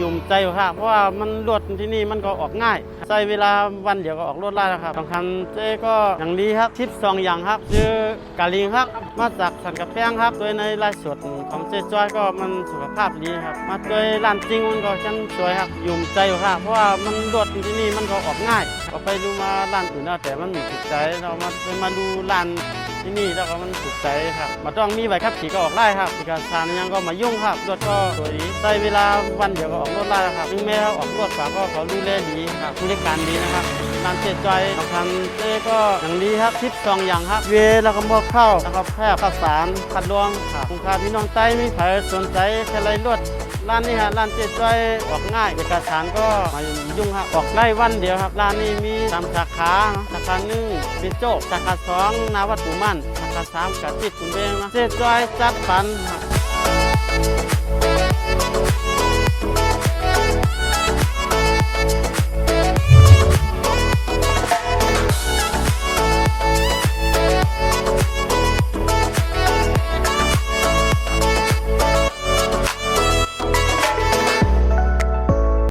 ยุ่มใจอยู่ครับเพราะว่ามันรวดที่นี่มันก็ออกง่าย ใช้เวลาวันเดียวก็ออกรวดได้แล้วครับสำคัญเจ๊ก็อย่างดีครับทิปสองอย่างครับคือกาลิงครับมาจากสันกระแพงครับ โดยในรายสดของเจ๊จ้อยก็มันสุขภาพดีครับ มาโดยร้านจริงมันก็ชันสวยครับยุ่มใจอยู่ครับเพราะว่ามันรวดที่นี่มันก็ออกง่ายก็ไปดูมาร้านอื่นแต่มันม่ถูกใจเรามาไปมาดูร้าน ที่นี่แล้วก็มันถูกใจครับมาต้องมีใบขับขี่ก็ออกได้ครับเอกสารยังก็มายุ่งครับรถก็สวยดีใช้เวลาวันเดียวก็ออกรถได้แล้วครับถึงแม้เขาออกรถกว่าก็เขาดูแลดีครับบริการดีนะครับร้านเจ๊จอยสำคัญเจ๊ก็อย่างดีครับทิปสองอย่างครับเวแล้วก็หมอกข้าวแล้วก็แพร่ข้าวสารขัดรวงครับคุณค่าพี่น้องใต้มีใครสนใจแค่ไรรถ ร้านนี้ฮะร้านเจ๊จ้อยออกง่าย เอกสารก็มายุ่งฮะออกได้วันเดียวครับ ร้านนี้มีสามสาขาสาขาหนึ่งเป็นโจ๊กสาขาสองนาวัดปูมันสาขาสามกะติดคุณเบงนะเจ๊จ้อยจัดปัน